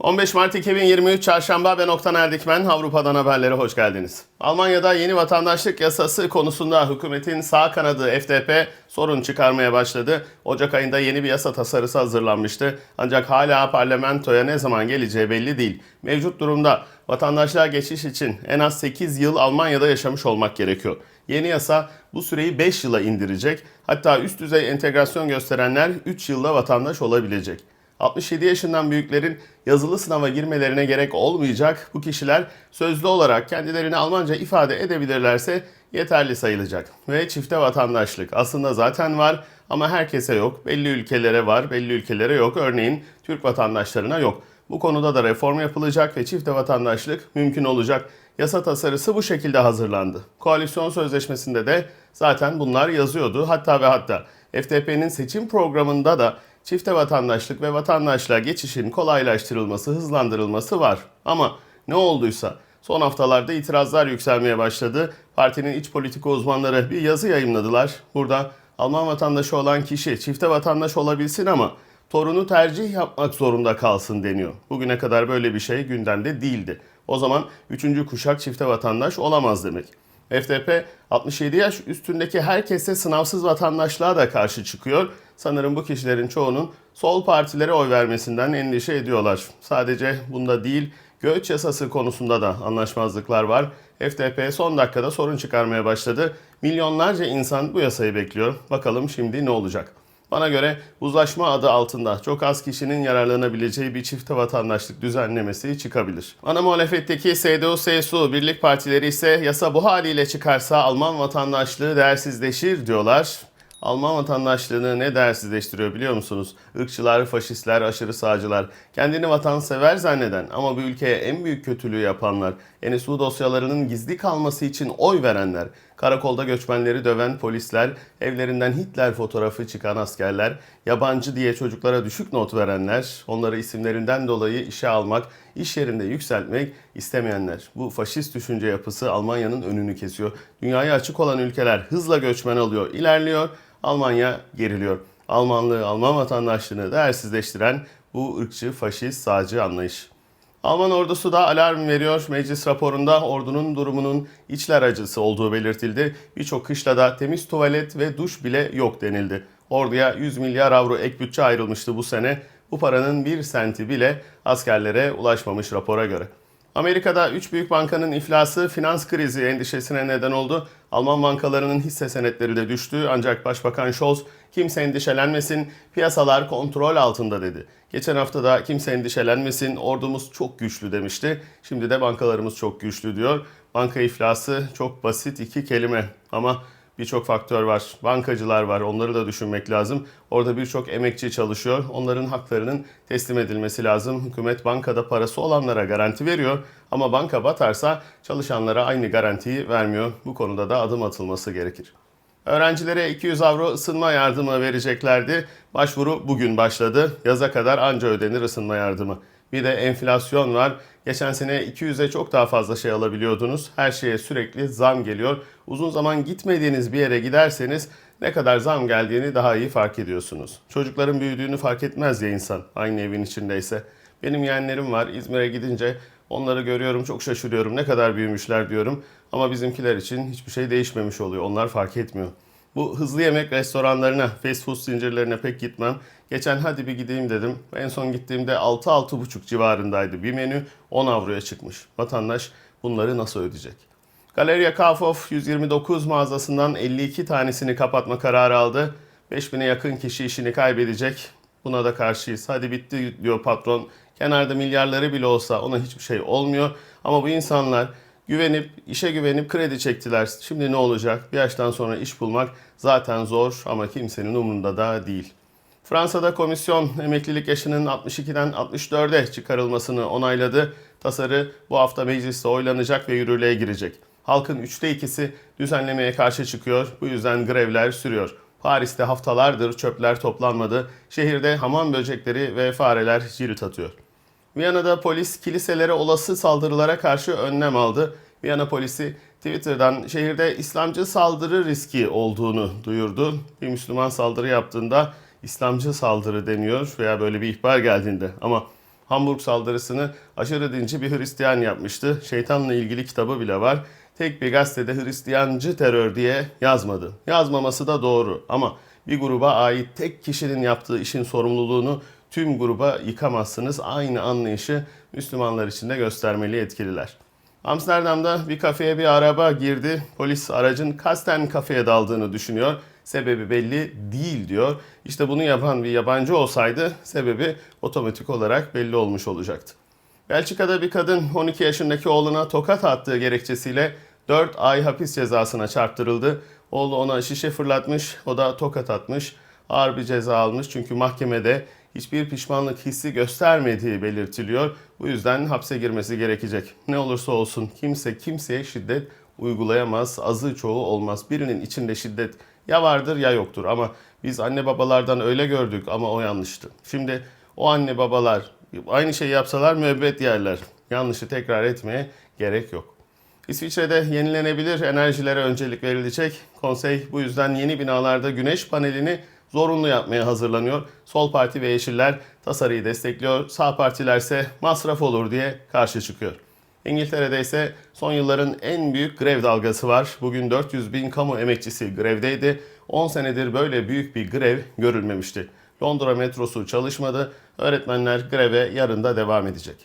15 Mart 2023 Çarşamba ben Oktan Erdikmen. Avrupa'dan haberlere hoş geldiniz. Almanya'da yeni vatandaşlık yasası konusunda hükümetin sağ kanadı FDP sorun çıkarmaya başladı. Ocak ayında yeni bir yasa tasarısı hazırlanmıştı. Ancak hala parlamentoya ne zaman geleceği belli değil. Mevcut durumda vatandaşlığa geçiş için en az 8 yıl Almanya'da yaşamış olmak gerekiyor. Yeni yasa bu süreyi 5 yıla indirecek. Hatta üst düzey entegrasyon gösterenler 3 yılda vatandaş olabilecek. 67 yaşından büyüklerin yazılı sınava girmelerine gerek olmayacak. Bu kişiler sözlü olarak kendilerini Almanca ifade edebilirlerse yeterli sayılacak. Ve çifte vatandaşlık aslında zaten var ama herkese yok. Belli ülkelere var, belli ülkelere yok. Örneğin Türk vatandaşlarına yok. Bu konuda da reform yapılacak ve çifte vatandaşlık mümkün olacak. Yasa tasarısı bu şekilde hazırlandı. Koalisyon sözleşmesinde de zaten bunlar yazıyordu. Hatta ve hatta FDP'nin seçim programında da çifte vatandaşlık ve vatandaşlığa geçişin kolaylaştırılması, hızlandırılması var. Ama ne olduysa son haftalarda itirazlar yükselmeye başladı. Partinin iç politika uzmanları bir yazı yayımladılar. Burada Alman vatandaşı olan kişi çifte vatandaş olabilsin ama torunu tercih yapmak zorunda kalsın deniyor. Bugüne kadar böyle bir şey gündemde değildi. O zaman 3. kuşak çifte vatandaş olamaz demek. FDP 67 yaş üstündeki herkese sınavsız vatandaşlığa da karşı çıkıyor. Sanırım bu kişilerin çoğunun sol partilere oy vermesinden endişe ediyorlar. Sadece bunda değil, göç yasası konusunda da anlaşmazlıklar var. FDP son dakikada sorun çıkarmaya başladı. Milyonlarca insan bu yasayı bekliyor. Bakalım şimdi ne olacak? Bana göre uzlaşma adı altında çok az kişinin yararlanabileceği bir çifte vatandaşlık düzenlemesi çıkabilir. Ana muhalefetteki CDU-CSU birlik partileri ise yasa bu haliyle çıkarsa Alman vatandaşlığı değersizleşir diyorlar. Alman vatandaşlığını ne değersizleştiriyor biliyor musunuz? Irkçılar, faşistler, aşırı sağcılar, kendini vatansever zanneden ama bu ülkeye en büyük kötülüğü yapanlar, NSU dosyalarının gizli kalması için oy verenler, karakolda göçmenleri döven polisler, evlerinden Hitler fotoğrafı çıkan askerler, yabancı diye çocuklara düşük not verenler, onları isimlerinden dolayı işe almak, iş yerinde yükseltmek istemeyenler. Bu faşist düşünce yapısı Almanya'nın önünü kesiyor. Dünyaya açık olan ülkeler hızla göçmen alıyor, ilerliyor. Almanya geriliyor. Almanlığı, Alman vatandaşlığını değersizleştiren bu ırkçı, faşist, sağcı anlayış. Alman ordusu da alarm veriyor. Meclis raporunda ordunun durumunun içler acısı olduğu belirtildi. Birçok kışlada temiz tuvalet ve duş bile yok denildi. Orduya 100 milyar avro ek bütçe ayrılmıştı bu sene. Bu paranın bir senti bile askerlere ulaşmamış rapora göre. Amerika'da 3 büyük bankanın iflası finans krizi endişesine neden oldu. Alman bankalarının hisse senetleri de düştü ancak Başbakan Scholz kimse endişelenmesin piyasalar kontrol altında dedi. Geçen hafta da kimse endişelenmesin ordumuz çok güçlü demişti. Şimdi de bankalarımız çok güçlü diyor. Banka iflası çok basit iki kelime ama birçok faktör var. Bankacılar var. Onları da düşünmek lazım. Orada birçok emekçi çalışıyor. Onların haklarının teslim edilmesi lazım. Hükümet bankada parası olanlara garanti veriyor ama banka batarsa çalışanlara aynı garantiyi vermiyor. Bu konuda da adım atılması gerekir. Öğrencilere 200 avro ısınma yardımı vereceklerdi. Başvuru bugün başladı. Yaza kadar anca ödenir ısınma yardımı. Bir de enflasyon var. Geçen sene 200'e çok daha fazla şey alabiliyordunuz. Her şeye sürekli zam geliyor. Uzun zaman gitmediğiniz bir yere giderseniz ne kadar zam geldiğini daha iyi fark ediyorsunuz. Çocukların büyüdüğünü fark etmez ya insan aynı evin içindeyse. Benim yeğenlerim var. İzmir'e gidince onları görüyorum çok şaşırıyorum. Ne kadar büyümüşler diyorum. Ama bizimkiler için hiçbir şey değişmemiş oluyor. Onlar fark etmiyor. Bu hızlı yemek restoranlarına, fast food zincirlerine pek gitmem. Geçen hadi bir gideyim dedim. En son gittiğimde 6-6,5 civarındaydı. Bir menü 10 avroya çıkmış. Vatandaş bunları nasıl ödeyecek? Galeria Kaufhof 129 mağazasından 52 tanesini kapatma kararı aldı. 5000'e yakın kişi işini kaybedecek. Buna da karşıyız. Hadi bitti diyor patron. Kenarda milyarları bile olsa ona hiçbir şey olmuyor. Ama bu insanlar güvenip, işe güvenip kredi çektiler. Şimdi ne olacak? Bir yaştan sonra iş bulmak zaten zor ama kimsenin umurunda da değil. Fransa'da komisyon emeklilik yaşının 62'den 64'e çıkarılmasını onayladı. Tasarı bu hafta mecliste oylanacak ve yürürlüğe girecek. Halkın üçte ikisi düzenlemeye karşı çıkıyor. Bu yüzden grevler sürüyor. Paris'te haftalardır çöpler toplanmadı. Şehirde hamam böcekleri ve fareler cirit atıyor. Viyana'da polis kiliselere olası saldırılara karşı önlem aldı. Viyana polisi Twitter'dan şehirde İslamcı saldırı riski olduğunu duyurdu. Bir Müslüman saldırı yaptığında İslamcı saldırı deniyor veya böyle bir ihbar geldiğinde ama Hamburg saldırısını aşırı dinci bir Hristiyan yapmıştı. Şeytanla ilgili kitabı bile var. Tek bir gazetede Hristiyancı terör diye yazmadı. Yazmaması da doğru ama bir gruba ait tek kişinin yaptığı işin sorumluluğunu tüm gruba yıkamazsınız. Aynı anlayışı Müslümanlar için de göstermeli yetkililer. Amsterdam'da bir kafeye bir araba girdi. Polis aracın kasten kafeye daldığını düşünüyor. Sebebi belli değil diyor. İşte bunu yapan bir yabancı olsaydı sebebi otomatik olarak belli olmuş olacaktı. Belçika'da bir kadın 12 yaşındaki oğluna tokat attığı gerekçesiyle 4 ay hapis cezasına çarptırıldı. Oğlu ona şişe fırlatmış, o da tokat atmış. Ağır bir ceza almış çünkü mahkemede hiçbir pişmanlık hissi göstermediği belirtiliyor. Bu yüzden hapse girmesi gerekecek. Ne olursa olsun kimse kimseye şiddet uygulayamaz. Azı çoğu olmaz. Birinin içinde şiddet ya vardır ya yoktur ama biz anne babalardan öyle gördük ama o yanlıştı. Şimdi o anne babalar aynı şeyi yapsalar müebbet yerler. Yanlışı tekrar etmeye gerek yok. İsviçre'de yenilenebilir enerjilere öncelik verilecek. Konsey bu yüzden yeni binalarda güneş panelini zorunlu yapmaya hazırlanıyor. Sol Parti ve Yeşiller tasarıyı destekliyor. Sağ partiler ise masraf olur diye karşı çıkıyor. İngiltere'de ise son yılların en büyük grev dalgası var. Bugün 400 bin kamu emekçisi grevdeydi. 10 senedir böyle büyük bir grev görülmemişti. Londra metrosu çalışmadı. Öğretmenler greve yarın da devam edecek.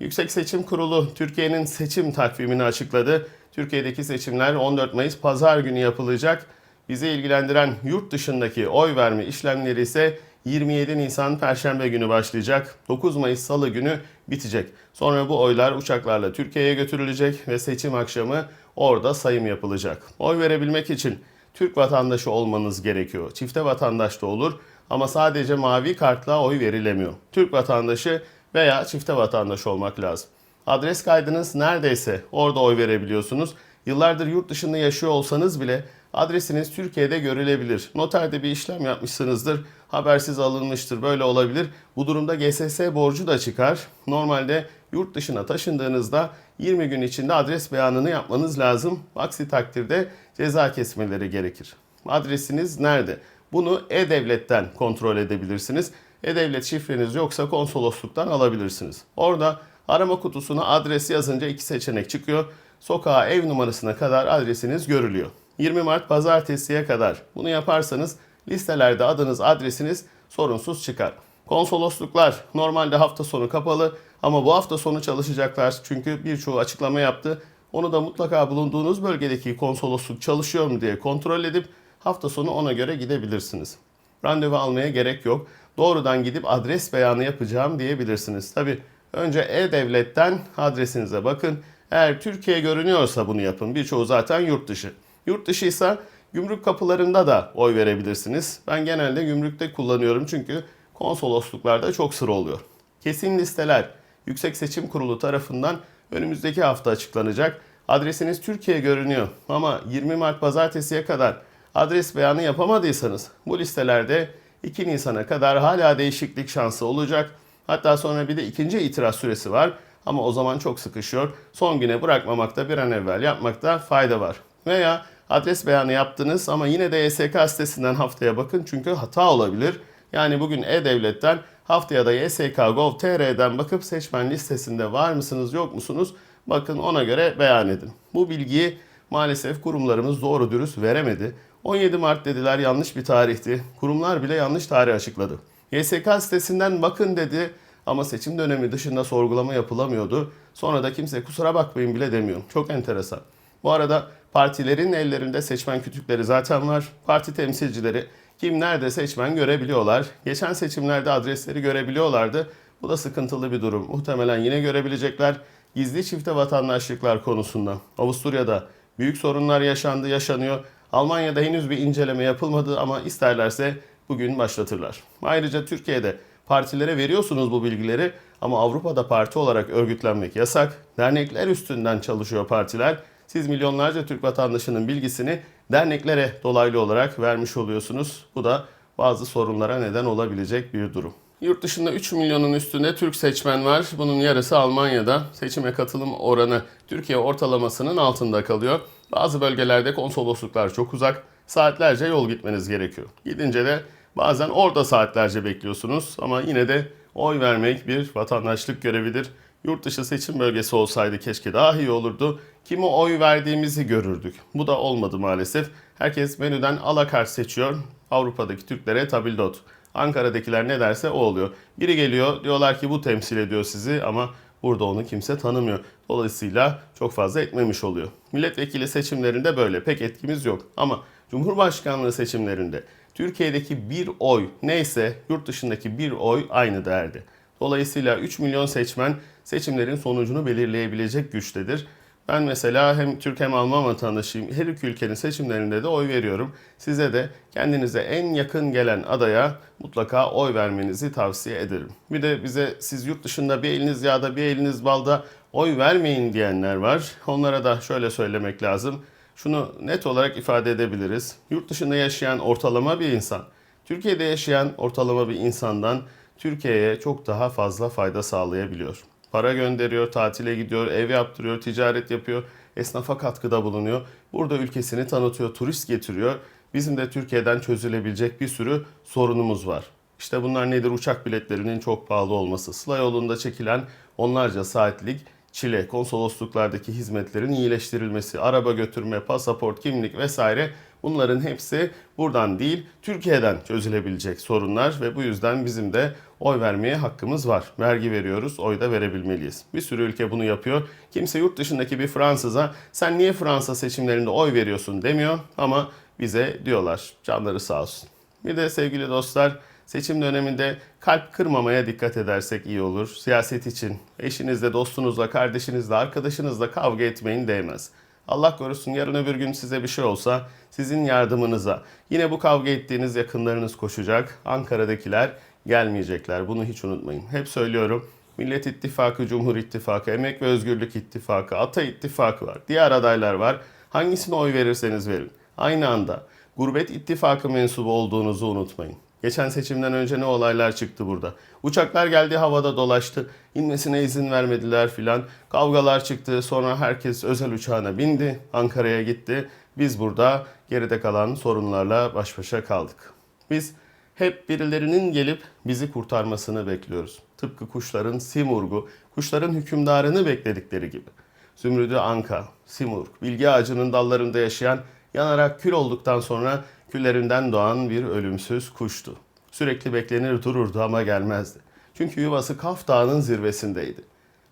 Yüksek Seçim Kurulu Türkiye'nin seçim takvimini açıkladı. Türkiye'deki seçimler 14 Mayıs pazar günü yapılacak. Bizi ilgilendiren yurt dışındaki oy verme işlemleri ise 27 Nisan Perşembe günü başlayacak. 9 Mayıs Salı günü bitecek. Sonra bu oylar uçaklarla Türkiye'ye götürülecek ve seçim akşamı orada sayım yapılacak. Oy verebilmek için Türk vatandaşı olmanız gerekiyor. Çifte vatandaş da olur ama sadece mavi kartla oy verilemiyor. Türk vatandaşı veya çifte vatandaş olmak lazım. Adres kaydınız neredeyse orada oy verebiliyorsunuz. Yıllardır yurt dışında yaşıyor olsanız bile adresiniz Türkiye'de görülebilir. Noterde bir işlem yapmışsınızdır, habersiz alınmıştır, böyle olabilir. Bu durumda GSS borcu da çıkar. Normalde yurt dışına taşındığınızda 20 gün içinde adres beyanını yapmanız lazım. Aksi takdirde ceza kesmeleri gerekir. Adresiniz nerede? Bunu e-devletten kontrol edebilirsiniz. E-Devlet şifreniz yoksa konsolosluktan alabilirsiniz. Orada arama kutusuna adres yazınca iki seçenek çıkıyor. Sokağa, ev numarasına kadar adresiniz görülüyor. 20 Mart pazartesiye kadar bunu yaparsanız listelerde adınız, adresiniz sorunsuz çıkar. Konsolosluklar normalde hafta sonu kapalı ama bu hafta sonu çalışacaklar çünkü birçoğu açıklama yaptı. Onu da mutlaka bulunduğunuz bölgedeki konsolosluk çalışıyor mu diye kontrol edip hafta sonu ona göre gidebilirsiniz. Randevu almaya gerek yok. Doğrudan gidip adres beyanı yapacağım diyebilirsiniz. Tabi önce E-Devlet'ten adresinize bakın. Eğer Türkiye görünüyorsa bunu yapın. Birçoğu zaten yurt dışı. Yurt dışıysa gümrük kapılarında da oy verebilirsiniz. Ben genelde gümrükte kullanıyorum çünkü konsolosluklarda çok sıra oluyor. Kesin listeler Yüksek Seçim Kurulu tarafından önümüzdeki hafta açıklanacak. Adresiniz Türkiye görünüyor ama 20 Mart pazartesiye kadar adres beyanı yapamadıysanız bu listelerde 2 Nisan'a kadar hala değişiklik şansı olacak. Hatta sonra bir de ikinci itiraz süresi var ama o zaman çok sıkışıyor. Son güne bırakmamakta bir an evvel yapmakta fayda var. Veya adres beyanı yaptınız ama yine de YSK sitesinden haftaya bakın çünkü hata olabilir. Yani bugün E-Devlet'ten haftaya da YSK.gov.tr'den bakıp seçmen listesinde var mısınız yok musunuz? Bakın ona göre beyan edin. Bu bilgiyi maalesef kurumlarımız doğru dürüst veremedi. 17 Mart dediler yanlış bir tarihti. Kurumlar bile yanlış tarih açıkladı. YSK sitesinden bakın dedi ama seçim dönemi dışında sorgulama yapılamıyordu. Sonra da kimse kusura bakmayın bile demiyor. Çok enteresan. Bu arada partilerin ellerinde seçmen kütükleri zaten var. Parti temsilcileri kim nerede seçmen görebiliyorlar. Geçen seçimlerde adresleri görebiliyorlardı. Bu da sıkıntılı bir durum. Muhtemelen yine görebilecekler. Gizli çifte vatandaşlıklar konusunda. Avusturya'da büyük sorunlar yaşandı, yaşanıyor. Almanya'da henüz bir inceleme yapılmadı ama isterlerse bugün başlatırlar. Ayrıca Türkiye'de partilere veriyorsunuz bu bilgileri ama Avrupa'da parti olarak örgütlenmek yasak. Dernekler üstünden çalışıyor partiler. Siz milyonlarca Türk vatandaşının bilgisini derneklere dolaylı olarak vermiş oluyorsunuz. Bu da bazı sorunlara neden olabilecek bir durum. Yurt dışında 3 milyonun üstünde Türk seçmen var. Bunun yarısı Almanya'da. Seçime katılım oranı Türkiye ortalamasının altında kalıyor. Bazı bölgelerde konsolosluklar çok uzak. Saatlerce yol gitmeniz gerekiyor. Gidince de bazen orada saatlerce bekliyorsunuz ama yine de oy vermek bir vatandaşlık görevidir. Yurt dışı seçim bölgesi olsaydı keşke daha iyi olurdu. Kime oy verdiğimizi görürdük. Bu da olmadı maalesef. Herkes menüden alakart seçiyor. Avrupa'daki Türklere tabildot. Ankara'dakiler ne derse o oluyor. Biri geliyor diyorlar ki bu temsil ediyor sizi ama burada onu kimse tanımıyor. Dolayısıyla çok fazla etmemiş oluyor. Milletvekili seçimlerinde böyle pek etkimiz yok. Ama Cumhurbaşkanlığı seçimlerinde Türkiye'deki bir oy neyse yurt dışındaki bir oy aynı değerde. Dolayısıyla 3 milyon seçmen seçimlerin sonucunu belirleyebilecek güçtedir. Ben mesela hem Türk hem Alman vatandaşıyım. Her iki ülkenin seçimlerinde de oy veriyorum. Size de kendinize en yakın gelen adaya mutlaka oy vermenizi tavsiye ederim. Bir de bize siz yurt dışında bir eliniz yağda bir eliniz balda oy vermeyin diyenler var. Onlara da şöyle söylemek lazım. Şunu net olarak ifade edebiliriz. Yurt dışında yaşayan ortalama bir insan, Türkiye'de yaşayan ortalama bir insandan Türkiye'ye çok daha fazla fayda sağlayabiliyor. Para gönderiyor, tatile gidiyor, ev yaptırıyor, ticaret yapıyor, esnafa katkıda bulunuyor. Burada ülkesini tanıtıyor, turist getiriyor. Bizim de Türkiye'den çözülebilecek bir sürü sorunumuz var. İşte bunlar nedir? Uçak biletlerinin çok pahalı olması, Sıla yolunda çekilen onlarca saatlik çile, konsolosluklardaki hizmetlerin iyileştirilmesi, araba götürme, pasaport, kimlik vesaire bunların hepsi buradan değil Türkiye'den çözülebilecek sorunlar ve bu yüzden bizim de oy vermeye hakkımız var. Vergi veriyoruz, oy da verebilmeliyiz. Bir sürü ülke bunu yapıyor. Kimse yurt dışındaki bir Fransız'a sen niye Fransa seçimlerinde oy veriyorsun demiyor ama bize diyorlar. Canları sağ olsun. Bir de sevgili dostlar seçim döneminde kalp kırmamaya dikkat edersek iyi olur. Siyaset için eşinizle, dostunuzla, kardeşinizle, arkadaşınızla kavga etmeyin değmez. Allah korusun yarın öbür gün size bir şey olsa sizin yardımınıza yine bu kavga ettiğiniz yakınlarınız koşacak. Ankara'dakiler gelmeyecekler. Bunu hiç unutmayın. Hep söylüyorum. Millet İttifakı, Cumhur İttifakı, Emek ve Özgürlük İttifakı, Ata İttifakı var. Diğer adaylar var. Hangisine oy verirseniz verin. Aynı anda Gurbet İttifakı mensubu olduğunuzu unutmayın. Geçen seçimden önce ne olaylar çıktı burada. Uçaklar geldi havada dolaştı. İnmesine izin vermediler filan. Kavgalar çıktı. Sonra herkes özel uçağına bindi. Ankara'ya gitti. Biz burada geride kalan sorunlarla baş başa kaldık. Biz hep birilerinin gelip bizi kurtarmasını bekliyoruz. Tıpkı kuşların Simurg'u, kuşların hükümdarını bekledikleri gibi. Zümrüdü Anka, Simurg, bilgi ağacının dallarında yaşayan, yanarak kül olduktan sonra küllerinden doğan bir ölümsüz kuştu. Sürekli beklenir dururdu ama gelmezdi. Çünkü yuvası Kaf Dağı'nın zirvesindeydi.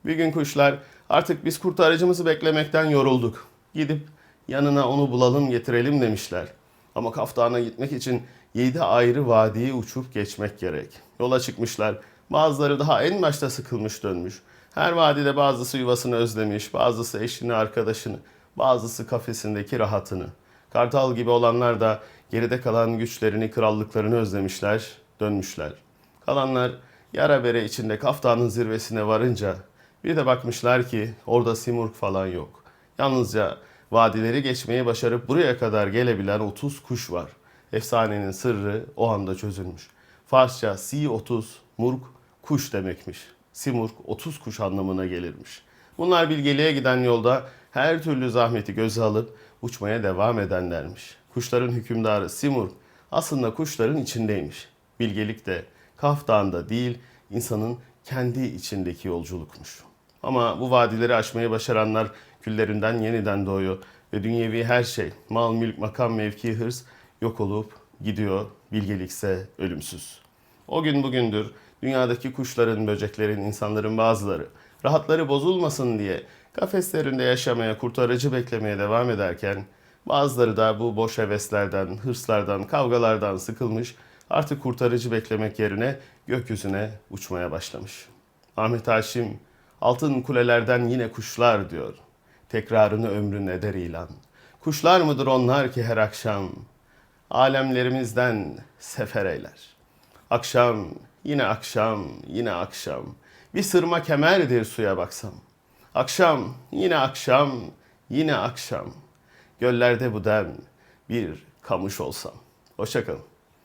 Bir gün kuşlar artık biz kurtarıcımızı beklemekten yorulduk. Gidip yanına onu bulalım getirelim demişler. Ama Kaf Dağı'na gitmek için yedi ayrı vadiyi uçup geçmek gerek. Yola çıkmışlar. Bazıları daha en başta sıkılmış dönmüş. Her vadide bazısı yuvasını özlemiş, bazısı eşini, arkadaşını, bazısı kafesindeki rahatını. Kartal gibi olanlar da geride kalan güçlerini, krallıklarını özlemişler, dönmüşler. Kalanlar yara bere içinde Kaftan'ın zirvesine varınca bir de bakmışlar ki orada Simurg falan yok. Yalnızca vadileri geçmeyi başarıp buraya kadar gelebilen 30 kuş var. Efsanenin sırrı o anda çözülmüş. Farsça Si-30 murg kuş demekmiş. Simurg 30 kuş anlamına gelirmiş. Bunlar bilgeliğe giden yolda her türlü zahmeti göze alıp uçmaya devam edenlermiş. Kuşların hükümdarı Simurg aslında kuşların içindeymiş. Bilgelik de Kaf Dağı'nda değil, insanın kendi içindeki yolculukmuş. Ama bu vadileri aşmayı başaranlar küllerinden yeniden doğuyor ve dünyevi her şey, mal, mülk, makam, mevki, hırs yok olup gidiyor. Bilgelikse ölümsüz. O gün bugündür dünyadaki kuşların, böceklerin, insanların bazıları rahatları bozulmasın diye kafeslerinde yaşamaya, kurtarıcı beklemeye devam ederken bazıları da bu boş heveslerden, hırslardan, kavgalardan sıkılmış artık kurtarıcı beklemek yerine gökyüzüne uçmaya başlamış. Ahmet Haşim altın kulelerden yine kuşlar diyor. Tekrarını ömrün eder ilan. Kuşlar mıdır onlar ki her akşam alemlerimizden sefer eyler. Akşam, yine akşam, yine akşam. Bir sırma kemerdir suya baksam. Akşam, yine akşam, yine akşam. Göllerde bu dem bir kamış olsam. Hoşçakalın.